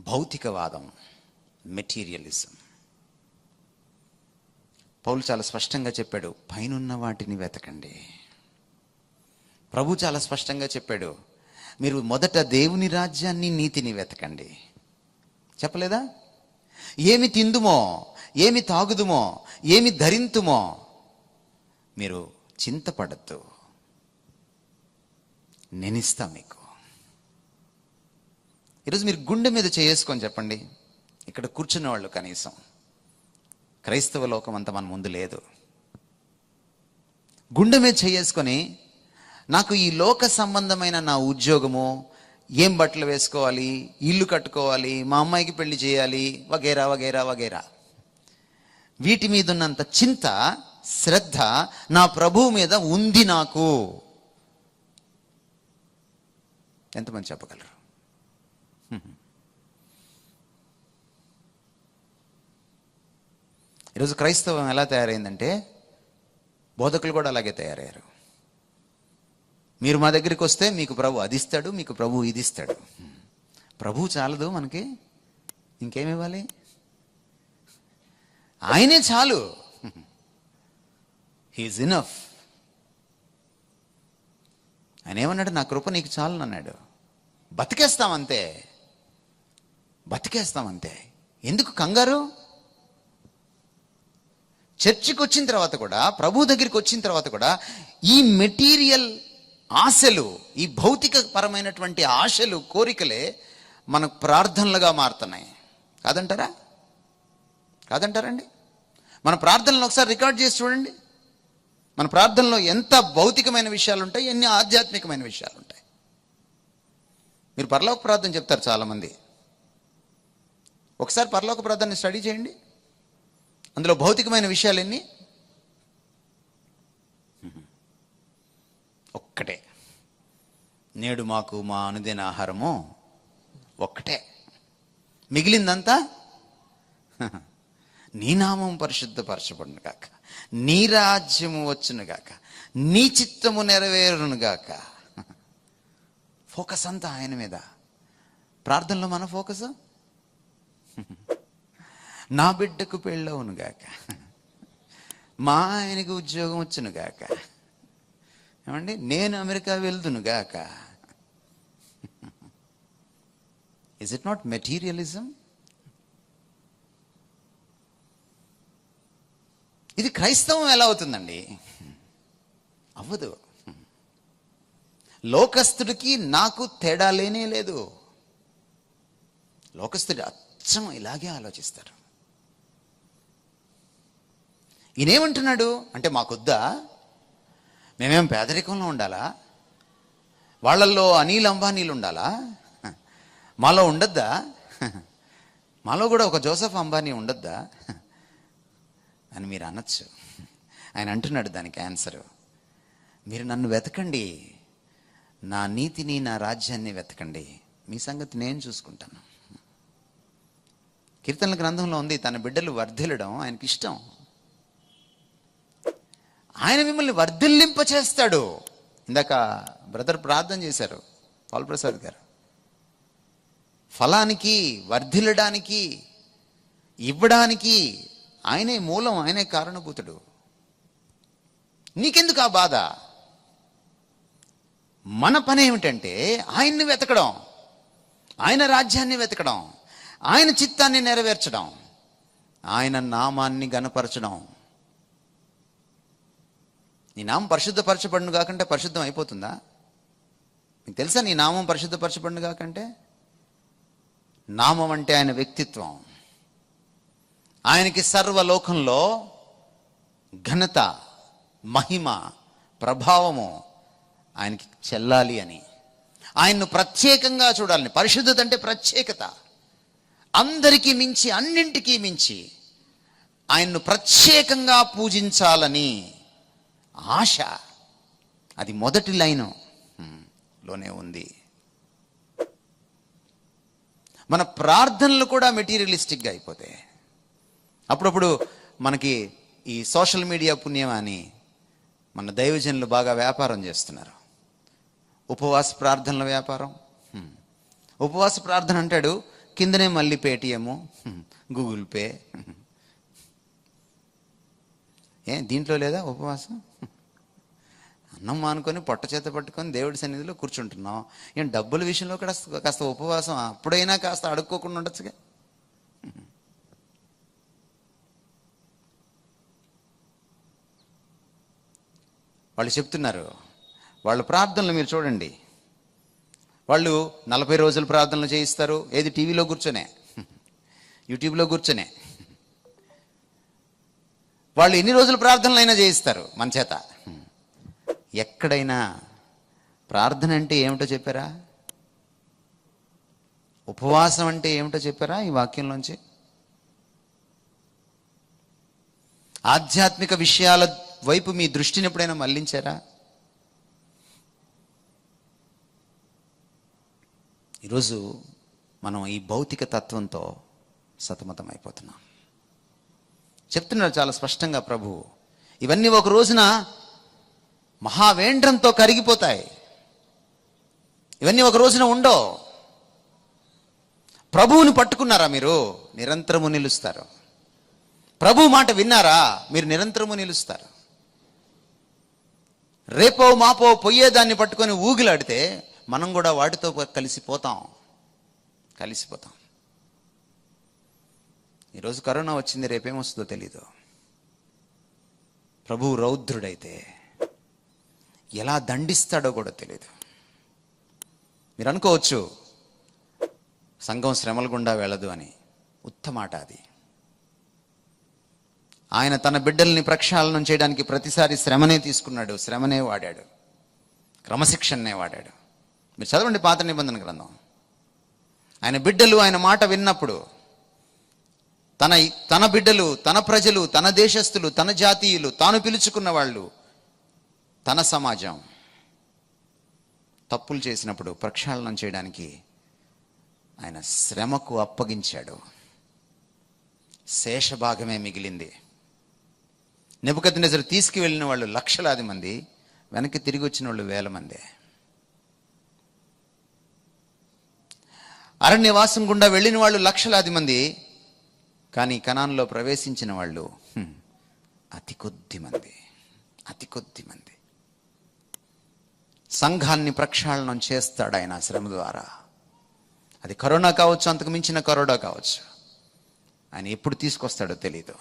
భౌతికవాదం materialism పౌలు చాలా స్పష్టంగా చెప్పాడు పైనున్న వాటిని వెతకండి. ప్రభు చాలా స్పష్టంగా చెప్పాడు మీరు మొదట దేవుని రాజ్యాన్ని నీతిని వెతకండి. చెప్పలేదా? ఏమి తిందుమో ఏమి తాగుదుమో ఏమి ధరింతుమో మీరు చింతపడద్దు. నెనిస్తా మీకు. ఈరోజు మీరు గుండె మీద చేసుకొని చెప్పండి. ఇక్కడ కూర్చున్న వాళ్ళు కనీసం. క్రైస్తవ లోకం అంత మన ముందు లేదు. గుండె మీద చేసుకొని నాకు ఈ లోక సంబంధమైన నా ఉద్యోగము ఏం బట్టలు వేసుకోవాలి ఇల్లు కట్టుకోవాలి మా అమ్మాయికి పెళ్ళి చేయాలి వగేరా వగేరా వగేరా. వీటి మీద ఉన్నంత చింత శ్రద్ధ నా ప్రభువు మీద ఉంది నాకు. ఎంతమంది చెప్పగలరు? ఈరోజు క్రైస్తవం ఎలా తయారైందంటే బోధకులు కూడా అలాగే తయారయ్యారు. మీరు మా దగ్గరికి వస్తే మీకు ప్రభు అది ఇస్తాడు మీకు ప్రభు ఇది ఇస్తాడు ప్రభు చాలదు మనకి ఇంకేమి ఇవ్వాలి ఆయనే చాలు. హీజ్ ఇనఫ్ ఆయన ఏమన్నాడు? నా కృప నీకు చాలు అన్నాడు. బతికేస్తాం అంతే. బతికేస్తాం అంతే ఎందుకు కంగారు? చర్చికి వచ్చిన తర్వాత కూడా ప్రభు దగ్గరికి వచ్చిన తర్వాత కూడా ఈ మెటీరియల్ ఆశలు ఈ భౌతిక పరమైనటువంటి ఆశలు కోరికలే మనకు ప్రార్థనలుగా మారుతున్నాయి. కాదంటారా? కాదంటారండి? మన ప్రార్థనలు ఒకసారి రికార్డ్ చేసి చూడండి. మన ప్రార్థనలో ఎంత భౌతికమైన విషయాలు ఉంటాయి ఎన్ని ఆధ్యాత్మికమైన విషయాలు ఉంటాయి. మీరు పరలోక ప్రార్థన చెప్తారు చాలామంది. ఒకసారి పరలోక ప్రార్థన స్టడీ చేయండి. అందులో భౌతికమైన విషయాలు ఎన్ని ఒక్కటే. నేడు మాకు మా అనుదిన ఆహారము ఒక్కటే. మిగిలిందంతా? నీ నామం పరిశుద్ధపరచబడును గాక. నీ రాజ్యము వచ్చును గాక. నీ చిత్తము నెరవేరును గాక. ఫోకస్ అంతా ఆయన మీద. ప్రార్థనలో మన ఫోకస్? నా బిడ్డకు పెళ్ళవును గాక. మా ఆయనకు ఉద్యోగం వచ్చునుగాక ఏమండి? నేను అమెరికా వెళ్దునుగాక ఇస్ ఇట్ నాట్ మెటీరియలిజం ఇది క్రైస్తవం ఎలా అవుతుందండి? అవ్వదు. లోకస్తుడికి నాకు తేడా లేనే లేదు. లోకస్తుడు అచ్చం ఇలాగే ఆలోచిస్తారు ఈయనేమంటున్నాడు? అంటే మాకొద్దా? మేమేం పేదరికంలో ఉండాలా? వాళ్ళల్లో అనిల్ అంబానీలు ఉండాలా? మాలో ఉండద్దా? మాలో కూడా ఒక జోసఫ్ అంబానీ ఉండద్దా? అని మీరు అనొచ్చు. ఆయన అంటున్నాడు దానికి ఆన్సర్. మీరు నన్ను వెతకండి. నా నీతిని నా రాజ్యాన్ని వెతకండి. మీ సంగతి నేను చూసుకుంటాను. కీర్తనల గ్రంథంలో ఉంది తన బిడ్డలు వర్ధిల్లడం ఆయనకి ఇష్టం ఆయన మిమ్మల్ని వర్ధిల్లింప చేస్తాడు ఇందాక బ్రదర్ ప్రార్థన చేశారు పాల్ప్రసాద్ గారు. ఫలానికి వర్ధిల్లడానికి ఇవ్వడానికి ఆయనే మూలం ఆయనే కారణభూతుడు. నీకెందుకు ఆ బాధ? మన పని ఏమిటంటే ఆయన్ని వెతకడం ఆయన రాజ్యాన్ని వెతకడం ఆయన చిత్తాన్ని నెరవేర్చడం ఆయన నామాన్ని గనపరచడం నీ నామం పరిశుద్ధపరచబడును కాకంటే పరిశుద్ధం అయిపోతుందా? మీకు తెలుసా నీ నామం పరిశుద్ధపరచబడును కాకంటే? నామం అంటే ఆయన వ్యక్తిత్వం. ఆయనకి సర్వలోకంలో ఘనత మహిమ ప్రభావము ఆయనకి చెల్లాలి అని. ఆయన్ను ప్రత్యేకంగా చూడాలని. పరిశుద్ధత అంటే ప్రత్యేకత. అందరికీ మించి అన్నింటికీ మించి ఆయన్ను ప్రత్యేకంగా పూజించాలని ఆశ. అది మొదటి లైను. లోనే ఉంది. మన ప్రార్థనలు కూడా మెటీరియలిస్టిక్గా అయిపోతాయి అప్పుడప్పుడు మనకి ఈ సోషల్ మీడియా పుణ్యం అని మన దైవజనులు బాగా వ్యాపారం చేస్తున్నారు. ఉపవాస ప్రార్థనల వ్యాపారం. ఉపవాస ప్రార్థన అంటాడు కిందనే మళ్ళీ పేటిఎము గూగుల్ పే. ఏ దీంట్లో లేదా ఉపవాసం? అన్నం మానుకొని పొట్ట చేత పట్టుకొని దేవుడి సన్నిధిలో కూర్చుంటున్నాం. ఏం డబ్బుల విషయంలో కూడా కాస్త ఉపవాసం? అప్పుడైనా కాస్త అడుక్కోకుండా ఉండొచ్చుగా? వాళ్ళు చెప్తున్నారు వాళ్ళ ప్రార్థనలు మీరు చూడండి. వాళ్ళు నలభై రోజులు ప్రార్థనలు చేయిస్తారు. ఏది టీవీలో కూర్చొనే? యూట్యూబ్లో కూర్చొనే. వాళ్ళు ఎన్ని రోజులు ప్రార్థనలైనా చేయిస్తారు మన చేత? ఎక్కడైనా ప్రార్థన అంటే ఏమిటో చెప్పారా? ఉపవాసం అంటే ఏమిటో చెప్పారా ఈ వాక్యంలోంచి? ఆధ్యాత్మిక విషయాల వైపు మీ దృష్టిని ఎప్పుడైనా మళ్ళించారా ఈరోజు మనం ఈ భౌతిక తత్వంతో సతమతం అయిపోతున్నాం. చెప్తున్నారు చాలా స్పష్టంగా ప్రభు. ఇవన్నీ ఒక రోజున మహావేండ్రంతో కరిగిపోతాయి. ఇవన్నీ ఒక రోజున ఉండో ప్రభువుని పట్టుకున్నారా మీరు? నిరంతరము నిలుస్తారు. ప్రభు మాట విన్నారా? మీరు నిరంతరము నిలుస్తారు. రేపో మాపో పొయ్యేదాన్ని పట్టుకొని ఊగిలాడితే మనం కూడా వాటితో కలిసిపోతాం కలిసిపోతాం ఈరోజు కరోనా వచ్చింది రేపేమొస్తుందో తెలీదు. ప్రభువు రౌద్రుడైతే ఎలా దండిస్తాడో కూడా తెలియదు మీరు అనుకోవచ్చు సంఘం శ్రమల గుండా వెళ్ళదు అని. ఉత్తమాట అది. ఆయన తన బిడ్డల్ని ప్రక్షాళనం చేయడానికి ప్రతిసారి శ్రమనే తీసుకున్నాడు శ్రమనే వాడాడు క్రమశిక్షణనే వాడాడు. మీరు చదవండి పాత నిబంధన గ్రంథం. ఆయన బిడ్డలు ఆయన మాట విన్నప్పుడు తన తన బిడ్డలు తన ప్రజలు తన దేశస్థులు తన జాతీయులు తాను పిలుచుకున్న వాళ్ళు తన సమాజం తప్పులు చేసినప్పుడు ప్రక్షాళనం చేయడానికి ఆయన శ్రమకు అప్పగించాడు. శేషభాగమే మిగిలింది. నిపుకతి నిజరు తీసుకువెళ్ళిన వాళ్ళు లక్షలాది మంది వెనక్కి తిరిగి వచ్చిన వాళ్ళు వేల మందే. అరణ్యవాసం గుండా వెళ్ళిన వాళ్ళు లక్షలాది మంది కానీ కణాల్లో ప్రవేశించిన వాళ్ళు అతి కొద్ది మంది. అతి కొద్ది మంది. సంఘాన్ని ప్రక్షాళనం చేస్తాడు ఆయన శ్రమ ద్వారా. అది కరోనా కావచ్చు అంతకు మించిన కరోనా కావచ్చు. ఆయన ఎప్పుడు తీసుకొస్తాడో తెలీదు.